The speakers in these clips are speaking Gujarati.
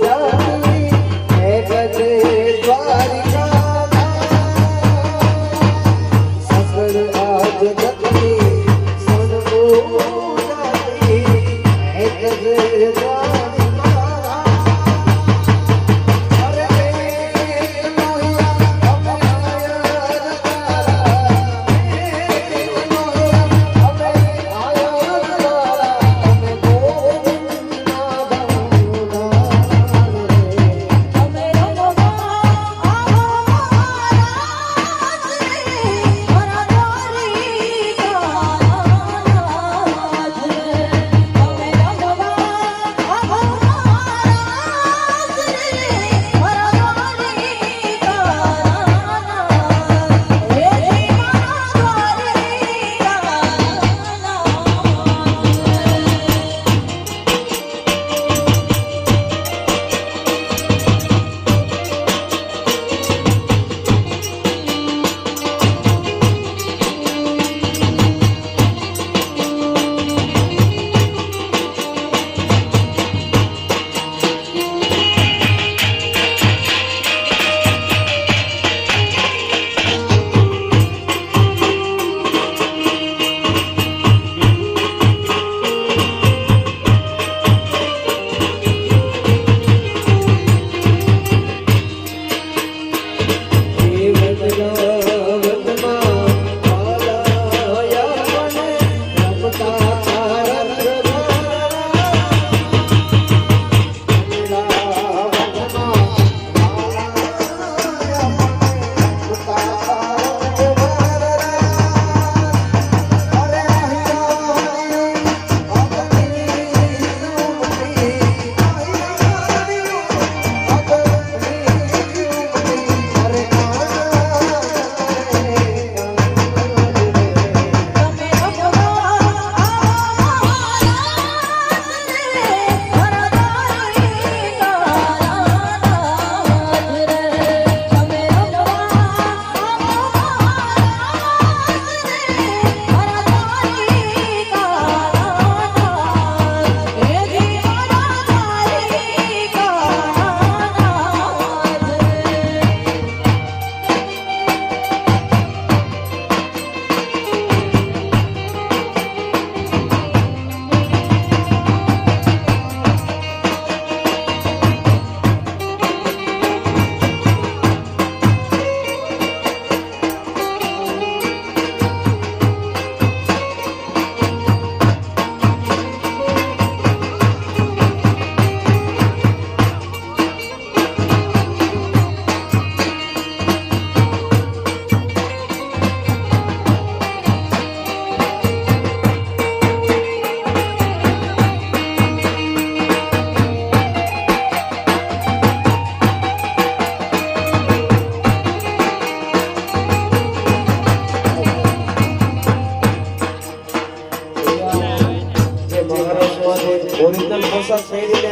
ગોગાની હે ગજે દ્વારી.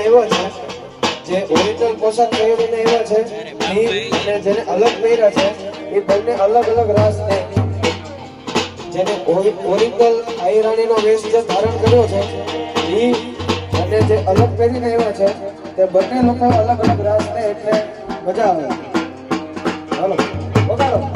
આવ્યો છે, જે ઓરિજિનલ પોશાક પહેરીને આવ્યો છે અને જેને અલગ પહેર્યા છે એ બંને અલગ અલગ રાસ છે જેને ઓરિજિનલ આયરાણીનો વેશ જે ધારણ કર્યો છે એ અને જે અલગ પહેરીને આવ્યા છે, તે બંને લોકો અલગ અલગ રાસ છે એટલે મજા આવે. હાલો, વગાડો.